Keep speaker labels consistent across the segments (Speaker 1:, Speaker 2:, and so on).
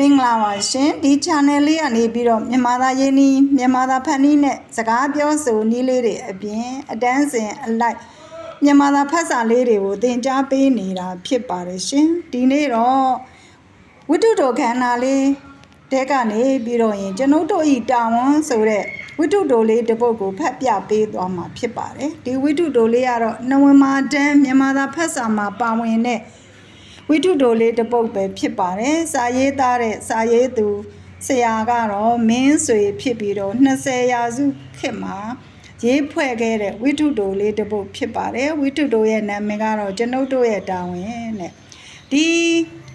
Speaker 1: မင်္ဂလာပါရှင်ဒီ channel လေးကနေပြီးတော့မြန်မာသားရင်းနှီးမြန်မာသားဖန်နီးနဲ့စကားပြောဆိုနည်းလေးတွေအပြင်အတန်းစဉ်အလိုက်မြန်မာသားဖတ်စာလေးတွေကိုသင်ကြားပေးနေတာဖြစ်ပါတယ်ရှင်ဒီနေ့တော့ဝိတုတော်ခန္ဓာလေးတဲကနေပြီးတော့ရင်ကျွန်ုပ်တို့ဤတာဝန်ဆိုတဲ့ဝိတုတော်လေးတစ်ပုဒ်ကိုဖတ်ပြပေးသွားမှာဖြစ်ပါတယ်ဒီဝိတုတော်လေးကတော့နဝင်မာတန်းမြန်မာသားဖတ်စာမှာပါဝင်တဲ့ ဝိတုတိုလေးတစ်ပုတ်ပဲဖြစ်ပါတယ်။စာရေးသားတဲ့စာရေးသူဆရာကတော့မင်းဆွေဖြစ်ပြီးတော့20ရာစုခေတ်မှာရေးဖွဲ့ခဲ့တဲ့ဝိတုတိုလေးတစ်ပုတ်ဖြစ်ပါတယ်။ဝိတုတိုရဲ့နာမည်ကတော့ကျွန်ုပ်တို့ရဲ့တာဝန်တဲ့။ဒီ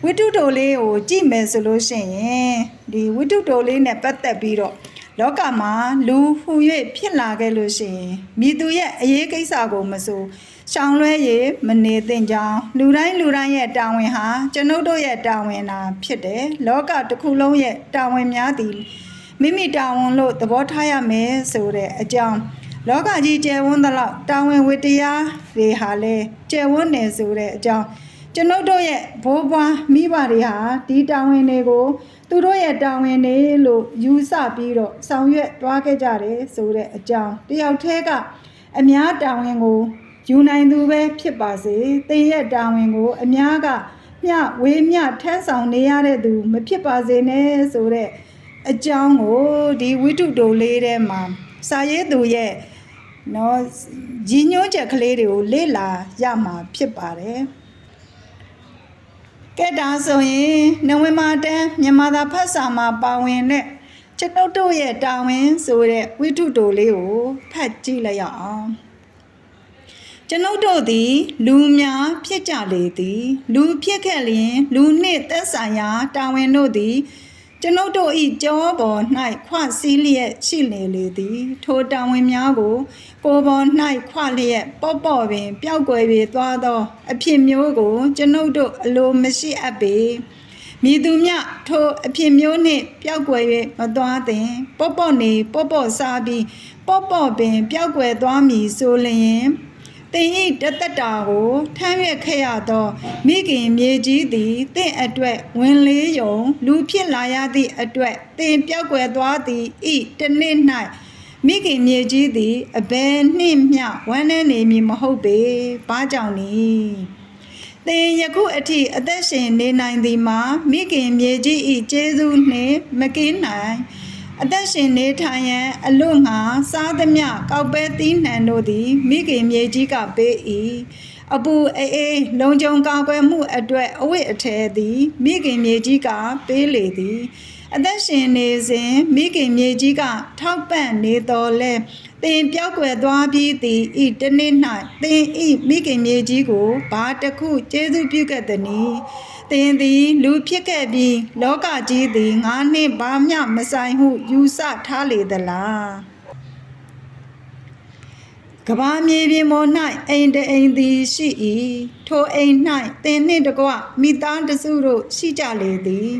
Speaker 1: ဝိတုတိုလေးကိုကြည့်မယ်ဆိုလို့ရှိရင်ဒီဝိတုတိုလေးနဲ့ပတ်သက်ပြီးတော့လောကမှာလူဟူ၍ဖြစ်လာခဲ့လို့ရှိရင်မိသူရဲ့အရေးကိစ္စကိုမဆို ရှောင်လွဲရမနေသင့်ကြောင်းလူတိုင်းလူတိုင်းရဲ့တာဝန်ဟာကျွန်ုပ်တို့ရဲ့တာဝန်သာဖြစ်တယ်လောကတစ်ခုလုံးရဲ့တာဝန်များသည်မိမိတာဝန်လို့သဘောထားရမယ်ဆိုတဲ့အကြောင်းလောကကြီးကျယ်ဝန်းသလောက်တာဝန်ဝတ္တရားတွေဟာလဲကျယ်ဝန်းနေဆိုတဲ့အကြောင်းကျွန်ုပ်တို့ရဲ့ဘိုးဘွားမိဘတွေဟာဒီတာဝန်တွေကိုသူတို့ရဲ့တာဝန်တွေလို့ယူဆပြီးတော့ဆောင်ရွက်သွားခဲ့ကြတယ်ဆိုတဲ့အကြောင်းတယောက်တည်းကအများတာဝန်ကို ယူနိုင်သူပဲဖြစ်ပါစေသင်ရဲ့တာဝန်ကို အများကမျှဝေးမျှထမ်းဆောင်နေရတဲ့သူမဖြစ်ပါစေနဲ့ဆိုတဲ့အကြောင်းကိုဒီဝိတုတိုလေးထဲမှာစာရေးသူရဲ့နော်ကြီးညွှန်းချက်ကလေးတွေကိုလေ့လာရမှာဖြစ်ပါတယ်ကဲဒါဆိုရင်နဝင်မာတန်းမြန်မာသာဖတ်စာမှာပါဝင်တဲ့ကျွန်ုပ်တို့ရဲ့တာဝန်ဆိုတဲ့ဝိထုတိုလေးကိုဖတ်ကြည့်လိုက်ရအောင် ကျွန်ုပ်တို့သည် လူများဖြစ်ကြလေသည် လူဖြစ်ခဲ့လျင် လူနှင့်သက်ဆိုင်ရာတာဝန်တို့သည် ကျွန်ုပ်တို့ဤကြောပေါ်၌ခွစည်းလျက်ရှိနေလေသည် ထိုတာဝန်များကို ကိုယ်ပေါ်၌ခွလျက်ပေါ့ပေါ့ပင်ပျောက်ကွယ်ပြေသွားသော အဖြစ်မျိုးကို ကျွန်ုပ်တို့အလိုမရှိအပ်ပေမိသူမြထိုအဖြစ်မျိုးနှင့်ပျောက်ကွယ်၍မသွားသင်ပေါ့ပေါ့နေပေါ့ပေါ့စားပြီးပေါ့ပေါ့ပင်ပျောက်ကွယ်သွားမည်ဆိုလျင် တင်ဤတသက်တာကိုထမ်းရွက်ခဲ့ရသော မိခင်မြေကြီးသည်တင့်အတွက်ဝင်လေးယုံ လူဖြစ်လာရသည့်အတွက်တင်ပြောက်ကွယ်သွားသည်ဤတစ်နေ့၌မိခင်မြေကြီးသည်အဘယ်နှင့်မျှဝမ်းနည်းနေမည်မဟုတ်ပေဘာကြောင့်နည်းသင်ယခုအထိအသက်ရှင်နေနိုင်သည်မှာမိခင်မြေကြီးဤကျေးဇူးနှင့်မကင်းနိုင် အသက်ရှင်နေထိုင်ရန်အလို့ငါစားသမျှကောက်ပဲသီးနှံတို့သည် မိခင်မြေကြီးကပေး၏အပူအေးအေးလုံခြုံကာကွယ်မှုအတွက်အဝိအထည်သည်မိခင်မြေကြီးကပေးလေသည် အသက်ရှင်နေစဉ်မိခင်မြေကြီးကထောက်ပံ့နေတော်လဲ သင်ပြောက်ွယ်သွားပြီးသည်ဤတနေ့၌သင်ဤမိခင်မြေကြီးကိုဘာတစ်ခုကျေးဇူးပြုခဲ့သည်နီသင်သည်လူဖြစ်ခဲ့ပြီးလောကကြီးသည်ငါနှင့်ဘာမျှမဆိုင်ဟုယူဆထားလေသလားကဘာမြေပြင်ပေါ်၌အိမ်တအိမ်သည်ရှိ၏ထိုအိမ်၌သင်နှင့်တကွမိသားတစုတို့ရှိကြလေသည်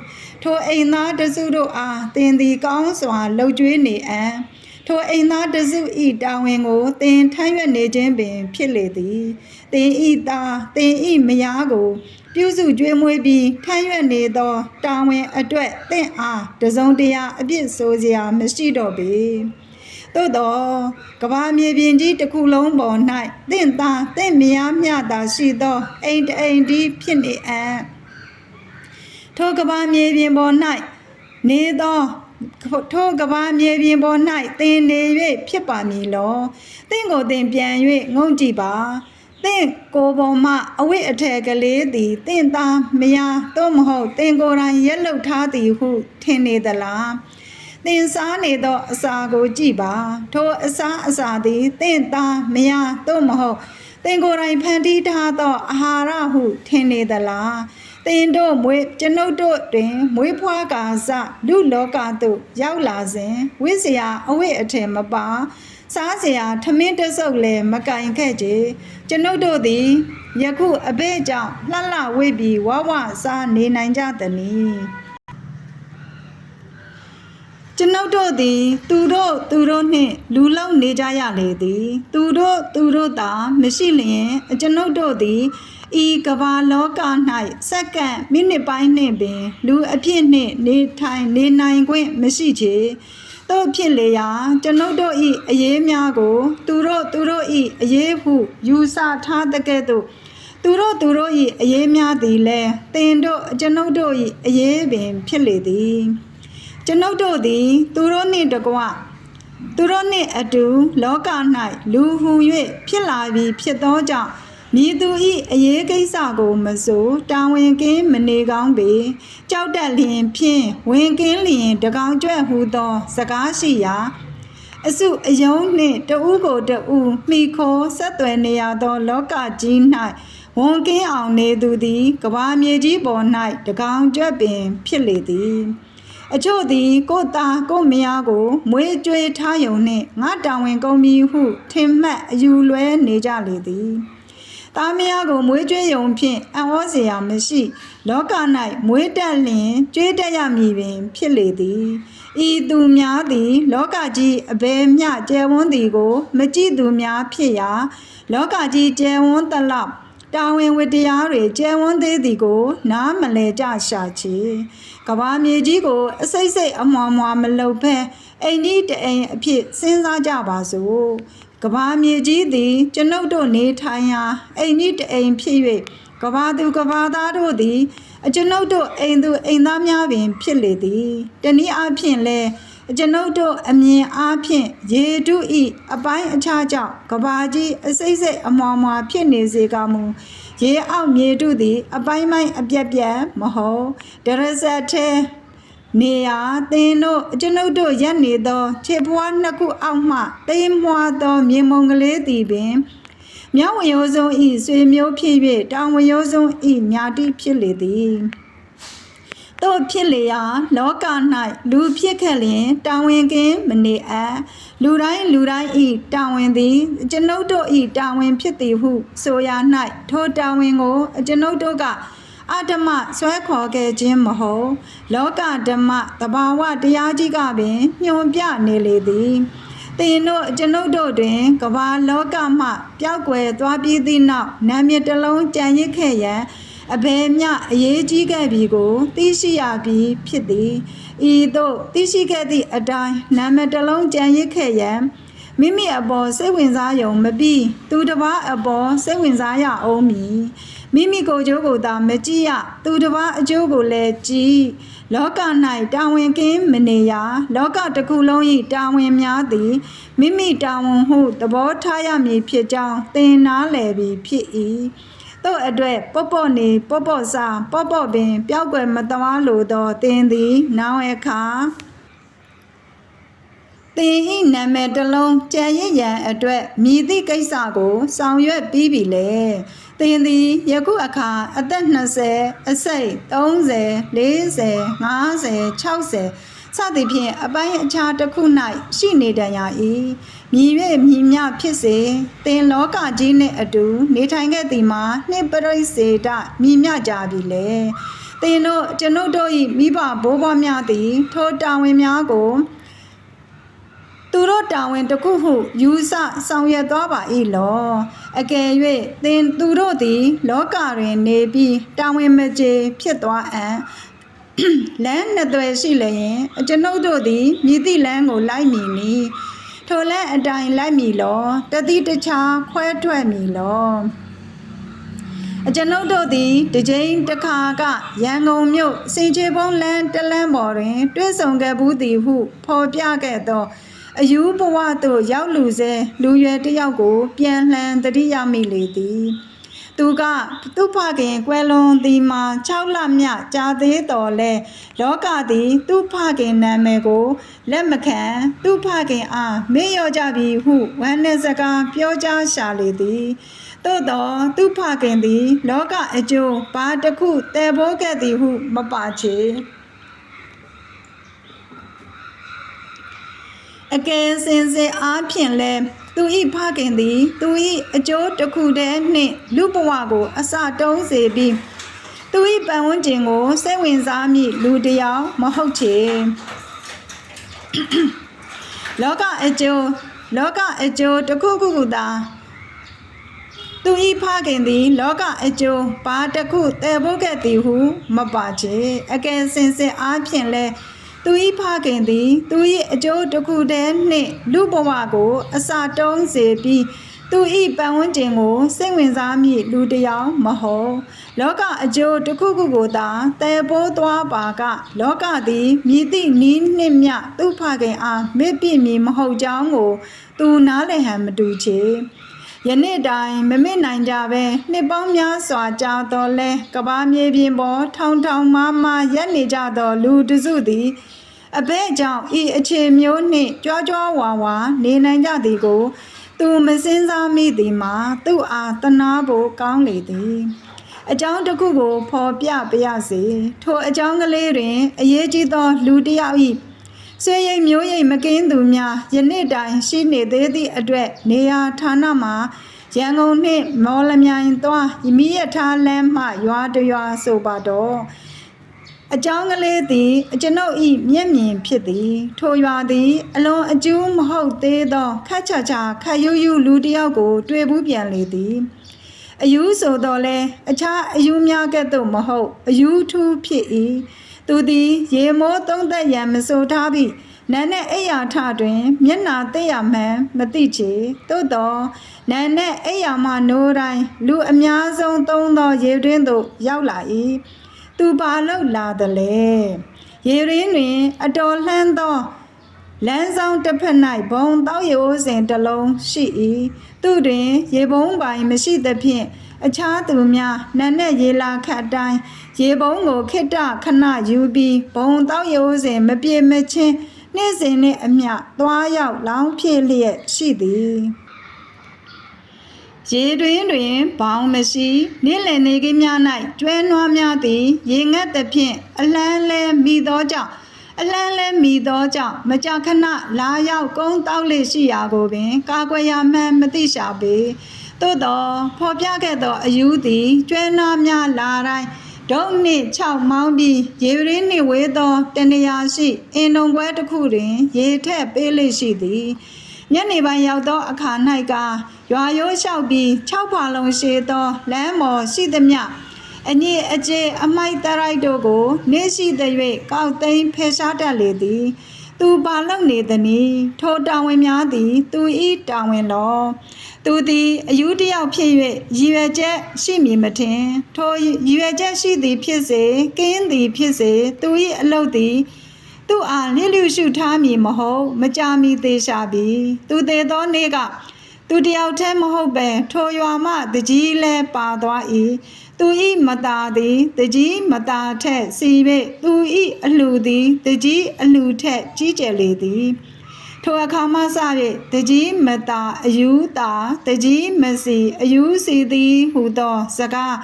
Speaker 1: ထိုအိမ်သားတစုတို့အားသင်သည်ကောင်းစွာလှုပ်ကြွေးနေအံ့ ထိုအိမ်သားတစုဤတာဝန်ကိုသင်ထမ်းရွက်နေခြင်းပင် ဖြစ်လေသည်သင်ဤသားသင်ဤမယားကို ပြုစုကြွေးမွေးပြီးထမ်းရွက်နေသောတာဝန်အတွက်သင်အားတစုံတရာအပြစ်ဆိုစရာမရှိတော့ပေသို့တော့ကဘာမြေပြင်ကြီးတစ်ခုလုံးပေါ်၌တင့်သားတင့်မယားမျှသာရှိသောအိမ်တအိမ်ဒီဖြစ်နေအံ့ထိုကဘာမြေပြင်ပေါ်၌နေသော ထိုကဘာမြေပြင်ပေါ်၌တင်နေ၍ဖြစ်ပါမည်လောတင့်ကိုတင်ပြန်၍ငုံကြည့်ပါတင့်ကိုယ်ပေါ်မှအဝိအထည်ကလေးသည်တင့်သားမယားသို့မဟုတ်တင်ကိုယ်တိုင်ရက်လုထားသည်ဟုထင်နေသလားသင်စားနေသောအစာကိုကြည့်ပါထိုအစာအစာသည်သင်သားမယားသို့မဟုတ်သင်ကိုယ်တိုင်ဖန်တီးထားသောအာဟာရဟုထင်နေသလား သင်တို့မွေကျွန်ုပ်တို့တွင် မွေးဖွားကာစလူလောကသို့ရောက်လာစဉ်ဝိဇရာအဝိအထင်မပါစားစရာထမင်းတဆုပ်လည်းမကင်ခဲ့ကြကျွန်ုပ်တို့သည်ယခုအဘဲကြောင့်လှလှဝိပီဝဝစားနေနိုင်ကြသနည်းကျွန်ုပ်တို့သည် သူတို့သူတို့နှင့်လူလုံးနေကြရလေသည် သူတို့သူတို့သာမရှိလျင်ကျွန်ုပ်တို့သည် ဤကမ္ဘာလောက၌စက္ကန့်မိနစ်ပိုင်းနှင့်ပင် လူအဖြစ်နှင့်နေထိုင်နေနိုင်ခွင့်မရှိချေတို့ဖြစ်လေရာကျွန်ုပ်တို့၏အရေးများကို သူတို့သူတို့၏အရေးဟုယူဆထားတဲ့ကဲ့သို့သူတို့သူတို့၏အရေးများသည်လည်းတင်တို့ကျွန်ုပ်တို့၏အရေးပင် ဖြစ်လေသည်ကျွန်ုပ်တို့သည် သူတို့နှင့်တကွသူတို့နှင့်အတူ လောက၌လူဟူ၍ဖြစ်လာပြီးဖြစ်သောကြောင့် မြည်သူဤအရေးကိစ္စကိုမဆိုတာဝန်ကင်းမနေကောင်းပေကြောက်တက်လျင်ဖြင့်ဝင်ကင်းလျင်တကောင်ကျွဲ့ဟူသော စကားရှိရာအစုအယုံနှင့်တဦးကိုတဦးမိခိုးဆက်သွယ်နေရသော လောကကြီး၌ဝန်ကင်းအောင်နေသူသည်ကဘာမြေကြီးပေါ်၌တကောင်ကျွဲ့ပင် ဖြစ်လေသည်အချို့သည်ကိုယ်သားကိုယ်မယားကို မွေးကြွေးထားယုံနှင့်ငါတောင်ဝင်ကုန်ပြီဟု ထင်မှတ်အယူလွဲနေကြလေသည်။ သားမယားကိုမွေးကြွေးယုံဖြင့်အံ့ဩစရာမရှိ လောက၌မွေးတက်လျင်ကြွေးတက်ရမည်ပင် ဖြစ်လေသည်ဤသူများသည် လောကကြီးအဘယ်မျှကျယ်ဝန်းသည်ကို မကြည့်သူများဖြစ်ရာ လောကကြီးကျယ်ဝန်းသလောက်တာဝန်ဝတရားတွေကျယ်ဝန်းသေးသည်ကို နားမလဲကြရှာချေကဘာမြေကြီးကို အစိမ့်စိတ်အမွာမွာမလုပ်ဘဲအိမ်ဒီတအိမ်အဖြစ်စဉ်းစားကြပါစို့ ကဘာမြေကြီးသည် ကျွန်ုပ်တို့နေထိုင်ရာအိမ်ကြီးတအိမ်ဖြစ်၍ကဘာသူကဘာသားတို့သည်အကျွန်ုပ်တို့အိမ်သူအိမ်သားများပင် ဖြစ်လေသည်တနည်းအားဖြင့်လဲကျွန်ုပ်တို့အမြင်အားဖြင့်ရေတုဤအပိုင်းအခြားကြောင့်ကဘာကြီးအစိမ့်စိတ်အမွာမွာဖြစ်နေစေကမူရေအောက်မြေတုသည် အပိုင်းပိုင်းအပြက်ပြက်မဟုတ်ဒရဇတ်ထဲ နေရာသင်တို့ကျွန်ုပ်တို့ရက်နေသောခြေဖွားနှစ်ခုအောက်မှတိမ်မွာသောမြေမုံကလေးသည်ပင်မြောက်ဝရိုးစုံဤဆွေမျိုးဖြစ်၍တောင်ဝရိုးစုံဤမြာတိဖြစ်လေသည်တို့ဖြစ်လေရာလောက၌လူဖြစ်ခဲ့လျင်တာဝန်ကင်းမနေအပ်လူတိုင်းလူတိုင်းဤတာဝန်သည်ကျွန်ုပ်တို့ဤတာဝန်ဖြစ်သည်ဟု ဆိုရာ၌ထိုတာဝန်ကိုကျွန်ုပ်တို့က အဓမ္မဆွဲခေါ်ခဲ့ခြင်းမဟုတ်လောကဓမ္မတဘာဝတရားကြီးကပင်ညွန်ပြနေလေသည်တင်တို့ကျွန်ုပ်တို့တွင်ကဘာလောကမှပျောက်ကွယ်သွားပြီးသည့်နောက်နာမည်တစ်လုံးကြံရစ်ခဲ့ရန်အဘယ်မျှအရေးကြီးခဲ့ပြီကိုသိရှိရပြီးဖြစ်သည်ဤသို့သိရှိခဲ့သည့်အတိုင်းနာမည်တစ်လုံးကြံရစ်ခဲ့ရန်မိမိအပေါ်စိတ်ဝင်စားယုံမပြီးသူတစ်ပါးအပေါ်စိတ်ဝင်စားရအောင်မည် မိမိကိုယ်ကျိုးကိုသာမကြည့်ရသူတစ်ပါးအကျိုးကိုလည်းကြည့်လောက၌တာဝန်ကင်းမနေရလောကတစ်ခုလုံး၏တာဝန်များသည်မိမိတာဝန်ဟုသဘောထားရမည်ဖြစ်ကြောင်းသင်နာလည်ပြီးဖြစ်၏တို့အတွက်ပော့ပော့နေပော့ပော့စားပော့ပော့ပင်ပျောက်ကွယ်မသွားလိုသောသင်သည် နောင်အခါ သင်ဤနာမည်တစ်လုံးကြံရစ်ရန်အတွက်မြည်သည့်ကိစ္စကိုဆောင်ရွက်ပြီးပြီလေသင်သည်ယခုအခါအသက်20အစိတ်30 40 50 60စသည်ဖြင့်အပိုင်းအခြားတစ်ခု၌ရှိနေတန်ရာ၏မြည်၍မြည်မြဖြစ်စေသင်လောကကြီးနှင့်အတူနေထိုင်ခဲ့သည်မှာနှစ်ပရိစေတမြည်မြကြပြီလေသင်တို့ကျွန်ုပ်တို့၏မိဘဘိုးဘွားများသည်ထိုတာဝန်များကို သူတို့တာဝန်တစ်ခုဟုယူဆဆောင်ရွက်သွားပါ၏လောအကယ်၍သင်သူတို့သည် လောကတွင်နေပြီးတာဝန်မကျေဖြစ်သွားအံ့လမ်းနှစ်သွယ်ရှိလျင်အကျွန်ုပ်တို့သည်မြည်သည့်လမ်းကိုလိုက်မည်နီထိုလမ်းအတိုင်းလိုက်မည်လောတတိတခြားခွဲထွက်မည်လောအကျွန်ုပ်တို့သည်တစ်ကြိမ်တစ်ခါကရန်ကုန်မြို့စင်ချေပုံးလမ်းတလန်းပေါ်တွင် တွဲဆောင်ခဲ့ဘူးသည်ဟုဖော်ပြခဲ့သော အယူဘဝသို့ရောက်လူစေလူရွယ်တစ်ယောက်ကို ပြန်လှန်တတိယမိလေသည်သူကသူ့ဖခင်ကွယ်လွန်သည်မှာ6လမြကြာသေးတော်လဲလောကသည် သူ့ဖခင်နာမည်ကိုလက်မခံသူ့ဖခင်အားမေ့လျော့ကြပြီဟုဝမ်းနဲ့စကားပြောကြားရှာလေသည်သို့တော့သူ့ဖခင်သည် လောကအကျိုးဘာတစ်ခုတည်ဖို့ခဲ့သည်ဟုမပါချေ အကယ်စင်စစ်အားဖြင့်လဲသူဤဖခင်သည် သူဤအကျိုးတစ်ခုတည်းနှင့်လူဘဝကိုအစတုံးစေပြီးသူဤပတ်ဝန်းကျင်ကိုစိတ်ဝင်စားမိလူတစ်ယောက်မဟုတ်ချေလောကအကျိုးလောကအကျိုးတစ်ခုခုခုသာသူဤဖခင်သည် လောကအကျိုးဘာတစ်ခုတည်ဖို့ကဲ့သည်ဟု မပါချေအကယ်စင်စစ်အားဖြင့်လဲ သူဤဖခင်သည် သူ၏အကျိုးတစ်ခုတည်းနှင့်လူဘဝကို အစာတုံးစေပြီးသူဤပတ်ဝန်းကျင်ကိုစိတ်ဝင်စားမည့်လူတစ်ယောက်မဟုတ်လောကအကျိုးတစ်ခုခုကိုသာတည်ပိုးသွားပါက လောကသည်မြည်သည့်နီးနှင့်မြသူ့ဖခင်အားမေ့ပြစ်မည်မဟုတ်ကြောင်းကို သူနားလည်ဟန်မတူချေ ယနေ့တိုင်မမေ့နိုင်ကြပဲနှစ်ပေါင်းများစွာကြာတော်လဲကဘာမြေပြင်ပေါ်ထောင်ထောင်မားမားရက်နေကြသောလူတစုသည်အဘဲကြောင့်ဤအခြေမျိုးနှင့်ကြွားကြွားဝါဝါနေနိုင်ကြသည်ကို သူမစင်းစားမိသည်မှာသူ့အားတနာဖို့ကောင်းလေသည်အကြောင်းတစ်ခုကိုဖော်ပြပါရစေထိုအကြောင်းကလေးတွင်အရေးကြီးသောလူတစ်ယောက်၏ ဆွေရိတ်မျိုးရိတ်မကင်းသူများယနေ့တိုင်ရှိနေသေးသည့်အတွက်နေရာဌာနမှာရန်ကုန်နှင့်မော်လမြိုင်သွားမိရထားလမ်းမှရွာတရွာဆိုပါတော့အကြောင်းကလေးသည်အကျွန်ုပ်ဤမျက်မြင်ဖြစ်သည် ထိုရွာသည် အလွန်အကျူးမဟုတ်သေးသောခက်ချာချာခက်ယူးယူးလူတစ်ယောက်ကို တွေ့ဘူးပြန်လေသည်အယူဆိုတော့လဲအခြားအယူများကဲ့သို့မဟုတ်အယူထူးဖြစ်၏ သူသည်ရေမိုးသုံးသက်ရန်မဆိုထားပြီးနန်းနဲ့အိယာထတွင် မျက်နာသိရမှန်မသိချေသို့တော့နန်းနဲ့အိယာမှနိုးတိုင်းလူအများဆုံးသုံးသောရေတွင်းသို့ရောက်လာ၏သူပါလောက်လာသည်လေရေရင်းတွင် အတော်လှမ်းသောလမ်းဆောင်တစ်ဖက်၌ဘုံတောက်ရိုးစဉ်တစ်လုံးရှိ၏သူတွင် ရေပုံးပိုင်မရှိသဖြင့်အခြားသူများနန်းနဲ့ရေလာခတ်တိုင်း ရေပုံးကိုခိတ္တခဏယူပြီးဘုံတောက်ရိုးစဉ်မပြေမချင်းနေ့စဉ်နှင့်အမျှသွားရောက်လောင်းဖြည့်လျက်ရှိသည်ရေတွင်တွင်ဘောင်မရှိနေ့လည်နေကိများ၌ကျွဲနွားများသည်ရေငတ်သဖြင့်အလန်းလဲမိသောကြောင့်အလန်းလဲမိသောကြောင့်မကြာခဏလာရောက်ကုန်းတောက်လေရှိရာကိုပင် ကာကွယ်ရမှန်းမသိရှာပေသို့သောဖော်ပြခဲ့သောအယူသည်ကျွဲနွားများလာတိုင်း ဒုံနှင့်6မောင်းပြီးရေရင်းနှင့်ဝေးသောတနေရာရှိ အင်တုံပွဲတစ်ခုတွင် ရေထက်ပေးလေရှိသည်ညနေပိုင်းရောက်သောအခါ၌ကရွာရိုးလျှောက်ပြီး6ဖာလုံးရှိသောလမ်းမော်ရှိသည်မြအညစ်အကြေးအမိုက်တရိုက်တို့ကို နေရှိသည်၍ကောက်သိမ်းဖယ်ရှားတတ်လေသည်သူပါလုံနေသည်နီထိုတာဝန်များသည် သူဤတာဝန်လော သူသည်အယူတယောက်ဖြစ်၍ရည်ရွယ်ချက်ရှိမည်မထင်ထိုရည်ရွယ်ချက်ရှိသည်ဖြစ်စေကင်းသည်ဖြစ်စေသူ၏အလုပ်သည်သူ့အားလျှလျှရှုထားမည်မဟုတ်မကြမီသေးရှာပြီသူသေးသောနေ့ကသူတယောက်တည်းမဟုတ်ပဲထိုရွာမှတကြီးလဲပါသွား၏သူဤမတာသည်တကြီးမတာထက်စီ၍သူဤအလှသည်တကြီးအလှထက်ကြီးကျယ်လေသည် ထိုအခါမှစ၍တကြီးမတာအယူတာတကြီးမစီအယူစီသည်ဟူသောစကား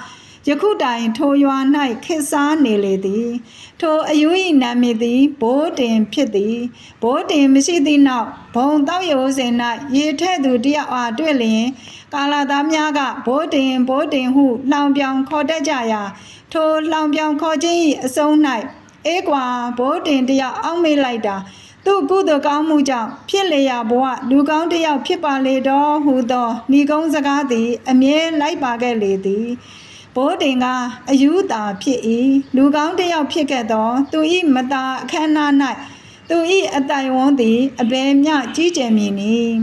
Speaker 1: ယခုတိုင်ထိုရွာ၌ခေတ်စားနေလေသည် ထိုအယူ၏နာမည်သည်ဘိုးတင်ဖြစ်သည်ဘိုးတင်မရှိသည့်နောက်ဘုံတောက်ရိုးစင်၌ရေထဲ့သူတယောက်အားတွေ့လျင်ကာလာသားများကဘိုးတင်ဘိုးတင်ဟုလှောင်ပြောင်ခေါ်တတ်ကြရာထိုလှောင်ပြောင်ခေါ်ခြင်း၏အဆုံး၌အေးကွာဘိုးတင်တယောက်အောက်မေ့လိုက်တာ သူ့ကုသိုလ်ကောင်းမှုကြောင့်ဖြစ်လေရာဘဝလူကောင်းတစ်ယောက်ဖြစ်ပါလေတော့ဟူသောဏီကုံးစကားသည် အမြဲလိုက်ပါခဲ့လေသည်ဘိုးတင်ကအယူတာဖြစ်၏လူကောင်းတစ်ယောက်ဖြစ်ခဲ့သော သူ၏မတာအခမ်းအနား၌သူ၏အတိုင်ဝန်းသည်အဘယ်မျှကြီးကျယ်မည်နည်း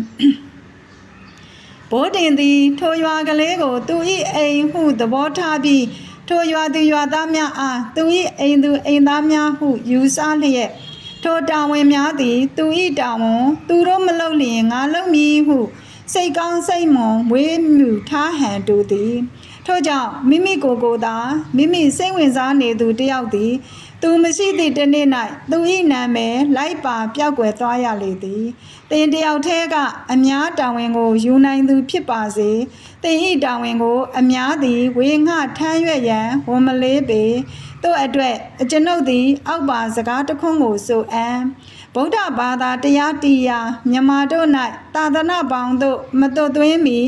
Speaker 1: ဘိုးတင်သည်ထိုရွာကလေးကို သူ၏အိမ်ဟုသဘောထားပြီးထိုရွာသူရွာသားများအားသူ၏အိမ်သူအိမ်သားများဟုယူဆလျက် ထိုတာဝန်များသည် သူ၏တာဝန်သူတို့မလုပ်လျင်ငါလုပ်မည်ဟုစိတ်ကောင်းစိတ်မွန်ဝေးမြူထားဟန်တူသည်ထို့ကြောင့်မိမိကိုယ်ကိုယ်သာမိမိစိတ်ဝင်စားနေသူတယောက်သည် သူမရှိသည့်တစ်နေ့၌သူ၏နာမည်လိုက်ပါပျောက်ကွယ်သွားရလေသည်တင်တယောက်တည်းကအများတာဝန်ကိုယူနိုင်သူဖြစ်ပါစေတင်၏တာဝန်ကို အများသည်ဝေငှထမ်းရွက်ရန်ဝန်မလေးပေ တို့အတွက်အကျွန်ုပ်သည် အောက်ပါစကားတခွန်းကိုဆိုအံဗုဒ္ဓဘာသာတရားတရားမြန်မာတို့၌သာသနာပေါင်းတို့မသွတ်သွင်းမီ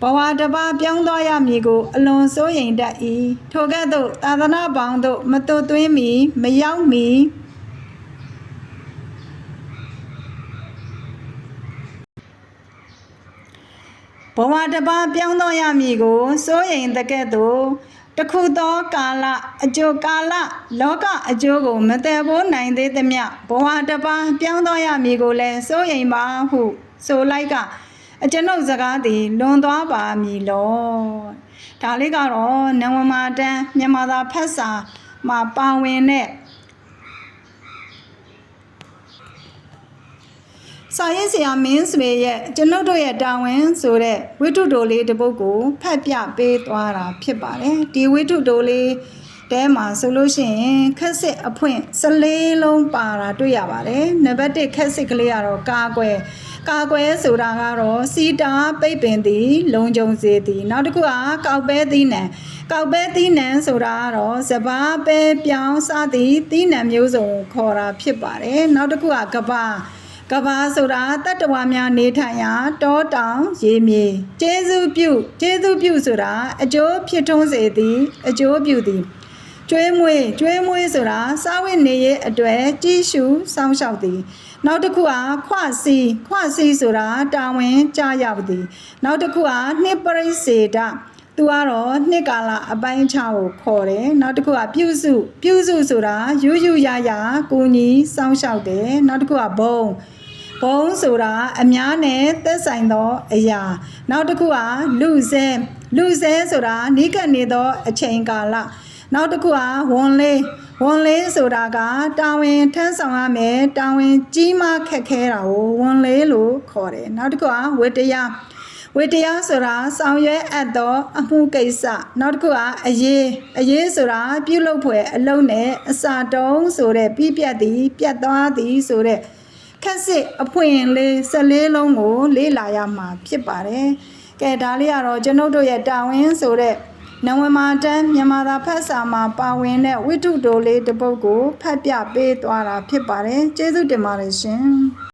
Speaker 1: ဘဝတစ်ပါးပြောင်းသွားရမည်ကို အလွန်စိုးရိမ်တတ်၏ထိုကဲ့သို့သာသနာပေါင်းတို့မသွတ်သွင်းမီမရောက်မီဘဝတစ်ပါးပြောင်းတော့ရမည်ကိုစိုးရိမ်တဲ့ကဲ့သို့ တခုသောကာလအကျိုးကာလလောကအကျိုးကိုမတည်ဖို့နိုင်သေးသမျှဘဝတစ်ပါးပြောင်းတော့ရမည်ကိုလည်းစိုးရိမ်ပါဟုဆိုလိုက်ကအကျွန်ုပ်စကားသည်လွန်သွားပါမည်လောဒါလေးကတော့နဝမာတန်းမြန်မာသာဖတ်စာမှာပါဝင်တဲ့ စာရေးဆရာမင်းဆွေရဲ့ကျွန်ုပ်တို့ရဲ့တာဝန်ဆိုတဲ့ဝိတုတိုလေးတစ်ပုဒ်ကိုဖတ်ပြပေးသွားတာဖြစ်ပါတယ်ဒီဝိတုတိုလေးတဲမှာဆိုလို့ရှိရင်ခက်စစ်အဖွင့်14လုံးပါတာတွေ့ရပါတယ်နံပါတ်1ခက်စစ်ကလေးကတော့ကာကွယ်ကာကွယ်ဆိုတာကတော့စီတာပိတ်ပင်သည် လုံခြုံစေသည်နောက်တစ်ခုကကောက်ပဲသီးနှံကောက်ပဲသီးနှံဆိုတာကတော့စပားပဲပြောင်းစသည်သီးနှံမျိုးစုံကိုခေါ်တာဖြစ်ပါတယ်နောက်တစ်ခုကကပါ ကဘာဆိုတာတတ္တဝါများနေထိုင်ရာတောတောင်ရေမြေကျေးဇူးပြုကျေးဇူးပြုဆိုတာအကျိုးဖြစ်ထွန်းစေသည် အကျိုးပြုသည်ကျွေးမွေးကျွေးမွေးဆိုတာစာဝတ်နေရေးအတွေ့ကြီးရှုစောင့်ရှောက်သည် နောက်တစ်ခုကခွစီခွစီဆိုတာတာဝန်ကြရောက်သည် နောက်တစ်ခုကနှစ်ပရိစေဒသူကတော့နှစ်ကာလအပိုင်းခြားကိုခေါ်တယ်နောက်တစ်ခုကပြုစုပြုစုဆိုတာယူယူရရကိုညီစောင့်ရှောက်တယ်နောက်တစ်ခုကဘုံ ဘုံဆိုတာအများနဲ့သက်ဆိုင်သောအရာ နောက်တစ်ခုကလူစဲလူစဲဆိုတာနိကနေသောအချိန်ကာလနောက်တစ်ခုကဝန်လေးဝန်လေးဆိုတာကတာဝန်ထမ်းဆောင်ရမယ်တာဝန်ကြီးမားခက်ခဲတာကိုဝန်လေးလို့ခေါ်တယ်နောက်တစ်ခုကဝတ္တရားဝတ္တရားဆိုတာဆောင်ရွက်အပ်သောအမှုကိစ္စနောက်တစ်ခုကအရေးအရေးဆိုတာပြုလုပ်ဖွယ်အလုံးနဲ့အစာတုံးဆိုတဲ့ပြီးပြတ်သည်ပြတ်သွားသည်ဆိုတဲ့ ခက်စစ်အဖွင့်လေး14လုံးကို လေ့လာရမှာဖြစ်ပါတယ်။ကဲဒါလေးကတော့ကျွန်ုပ်တို့ရဲ့တာဝန်ဆိုတဲ့နဝမာတန်းမြန်မာသာဖတ်စာမှာပါဝင်တဲ့ဝိတုတိုလေးတစ်ပုဒ်ကိုဖတ်ပြပေးသွားတာဖြစ်ပါတယ်။ကျေးဇူးတင်ပါတယ်ရှင်။